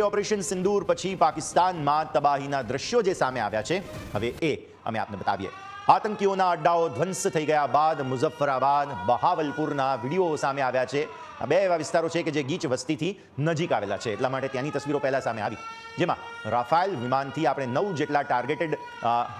Operation સિંદૂર પછી પાકિસ્તાનમાં તબાહીના દ્રશ્યો જે સામે આવ્યા છે, હવે એ અમે આપને બતાવીએ. આતંકીઓના અડ્ડાઓ ધ્વંસ થઈ ગયા બાદ મુઝફ્ફરાબાદ, બહાવલપુરના વીડિયો સામે આવ્યા છે. આ બે એવા વિસ્તારો છે કે જે ગીચ વસ્તીથી નજીક આવેલા છે. એટલા માટે ત્યાંની તસવીરો પહેલા સામે આવી. જેમાં રાફાયલ વિમાનથી આપણે નવ જેટલા ટાર્ગેટેડ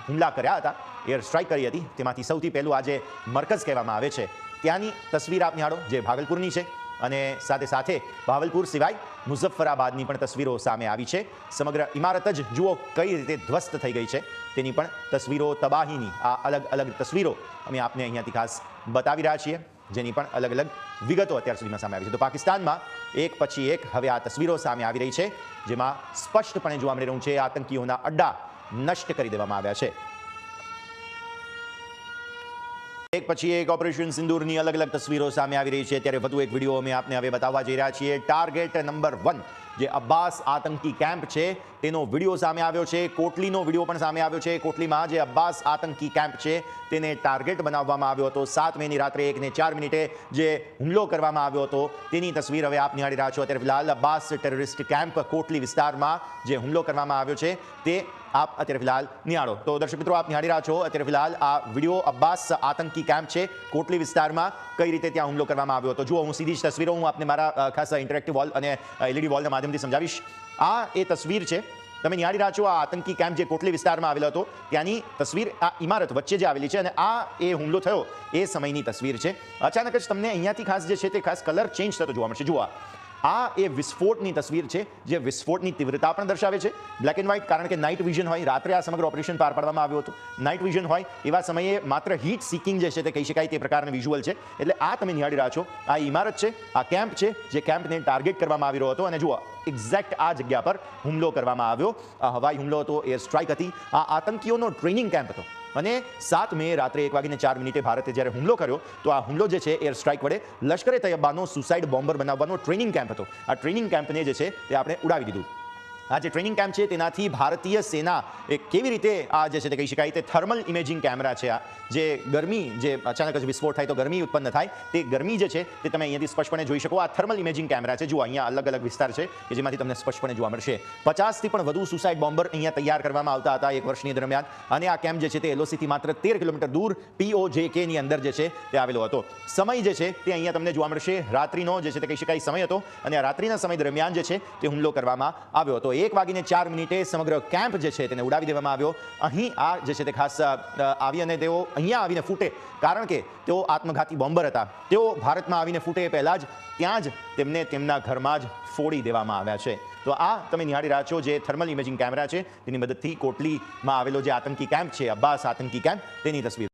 હુમલા કર્યા હતા. એર સ્ટ્રાઇક કરી હતી. તેમાંથી સૌથી પહેલું આજે મરકઝ કહેવામાં આવે છે. ત્યાંની તસવીર આપ નિહાળો, જે ભાગલપુરની છે. અને સાથે સાથે ભાવલપુર સિવાય મુઝફ્ફરાબાદની પણ તસવીરો સામે આવી છે. સમગ્ર ઇમારત જ જુઓ કઈ રીતે ધ્વસ્ત થઈ ગઈ છે. તેની પણ તસવીરો તબાહીની, આ અલગ અલગ તસવીરો અમે આપને અહીંયાથી ખાસ બતાવી રહ્યા છીએ, જેની પણ અલગ અલગ વિગતો અત્યાર સુધીમાં સામે આવી છે. તો પાકિસ્તાનમાં એક પછી એક હવે આ તસવીરો સામે આવી રહી છે, જેમાં સ્પષ્ટપણે જોવા મળી રહ્યું છે, આતંકીઓના અડ્ડા નષ્ટ કરી દેવામાં આવ્યા છે. એક પછી એક ઓપરેશન સિંદૂરની અલગ અલગ તસવીરો સામે આવી રહી છે. ત્યારે વધુ એક વીડિયો અમે આપને હવે બતાવવા જઈ રહ્યા છીએ. ટાર્ગેટ નંબર વન જે અબ્બાસ આતંકી કેમ્પ છે તેનો વીડિયો સામે આવ્યો છે, કોટલીનો વીડિયો પણ સામે આવ્યો છે. કોટલીમાં જે અબ્બાસ આતંકી કેમ્પ છે, તેને ટાર્ગેટ બનાવવામાં આવ્યો હતો. સાત મેની રાત્રે એકને ચાર મિનિટે જે હુમલો કરવામાં આવ્યો હતો, તેની તસવીર હવે આપ નિહાળી રહ્યા છો. અત્યારે ફિલહાલ અબ્બાસ ટેરરિસ્ટ કેમ્પ કોટલી વિસ્તારમાં જે હુમલો કરવામાં આવ્યો છે, તે આપ અત્યારે ફિલહાલ નિહાળો. તો દર્શક મિત્રો, આપ નિહાળી રહ્યા છો, અત્યારે ફિલહાલ આ વીડિયો અબ્બાસ આતંકી કેમ્પ છે, કોટલી વિસ્તારમાં કઈ રીતે ત્યાં હુમલો કરવામાં આવ્યો હતો. જુઓ, હું સીધી જ તસવીરો હું આપને મારા ખાસ ઇન્ટરેક્ટિવ વોલ અને એલઈડી વોલના માધ્યમથી સમજાવીશ. આ એ તસવીર છે તમે નિહાળી રહ્યા છો આ આતંકી કેમ્પ જે કોટલી વિસ્તારમાં આવેલો હતો, ત્યાંની તસવીર આ ઇમારત વચ્ચે જે આવેલી છે અને આ એ હુમલો થયો, એ સમયની તસવીર છે. અચાનક જ તમને અહીંયાથી ખાસ જે છે તે ખાસ કલર ચેન્જ થતો જોવા મળશે. જુઓ આ. એ વિસ્ફોટની તસવીર છે, જે વિસ્ફોટની તીવ્રતા પણ દર્શાવે છે. બ્લેક એન્ડ વ્હાઇટ કારણ કે નાઇટ વિઝન હોય, રાત્રે આ સમગ્ર ઓપરેશન પાર પાડવામાં આવ્યું હતું. નાઇટ વિઝન હોય, એવા સમયે માત્ર હીટ સિકિંગ જે છે તે કહી શકાય તે પ્રકારનું વિઝ્યુઅલ છે. એટલે આ તમે નિહાળી રહ્યા છો. આ ઇમારત છે, આ કેમ્પ છે, જે કેમ્પને ટાર્ગેટ કરવામાં આવી રહ્યો હતો. અને જુઓ એક્ઝેક્ટ આ જગ્યા પર હુમલો કરવામાં આવ્યો. આ હવાઈ હુમલો હતો એર સ્ટ્રાઇક હતી. આ આતંકીઓનો ટ્રેનિંગ કેમ્પ હતો. અને સાત મે રાત્રે એક વાગીને ચાર મિનિટે ભારતે જ્યારે હુમલો કર્યો, તો આ હુમલો જે છે, એર સ્ટ્રાઇક વડે લશ્કરે તૈયબાનો સુસાઇડ બોમ્બર બનાવવાનો ટ્રેનિંગ કેમ્પ હતો. આ ટ્રેનિંગ કેમ્પને જે છે, તે આપણે ઉડાવી દીધું. આ જે ટ્રેનિંગ કેમ્પ છે, તેનાથી ભારતીય સેના, એ કેવી રીતે આ જે છે તે કહી શકાય, તે થર્મલ ઇમેજિંગ કેમેરા છે આ. જે ગરમી, જે અચાનક જ વિસ્ફોટ થાય તો ગરમી ઉત્પન્ન થાય. તે ગરમી જે છે, તે તમે અહીંયાથી સ્પષ્ટપણે જોઈ શકો. આ થર્મલ ઇમેજિંગ કેમેરા છે. જુઓ, અહીંયા અલગ અલગ વિસ્તાર છે, કે જેમાંથી તમને સ્પષ્ટપણે જોવા મળશે. પચાસથી પણ વધુ સુસાઇડ બોમ્બર અહીંયા તૈયાર કરવામાં આવતા હતા એક વર્ષની દરમિયાન. અને આ કેમ્પ જે છે તે એલઓસીથી માત્ર તેર કિલોમીટર દૂર પીઓજે ની અંદર જે છે તે આવેલો હતો. સમય જે છે તે અહીંયા તમને જોવા મળશે. રાત્રિનો જે છે તે કહી શકાય સમય હતો. અને આ રાત્રિના સમય દરમિયાન જે છે તે હુમલો કરવામાં આવ્યો હતો. એક વાગીને ચાર મિનિટે સમગ્ર કેમ્પ જે છે તેને ઉડાવી દેવામાં આવ્યો. અહીં આ જે છે તે ખાસ આવી અને તેઓ અહીંયા આવીને ફૂટે. કારણ કે તેઓ આત્મઘાતી બોમ્બર હતા. તેઓ ભારતમાં આવીને ફૂટે એ પહેલાં જ ત્યાં જ તેમને તેમના ઘરમાં જ ફોડી દેવામાં આવ્યા છે. તો આ તમે નિહાળી રહ્યા છો જે થર્મલ ઇમેજિંગ કેમેરા છે. તેની મદદથી કોટલીમાં આવેલો જે આતંકી કેમ્પ છે, અબ્બાસ આતંકી કેમ્પ તેની તસવીર.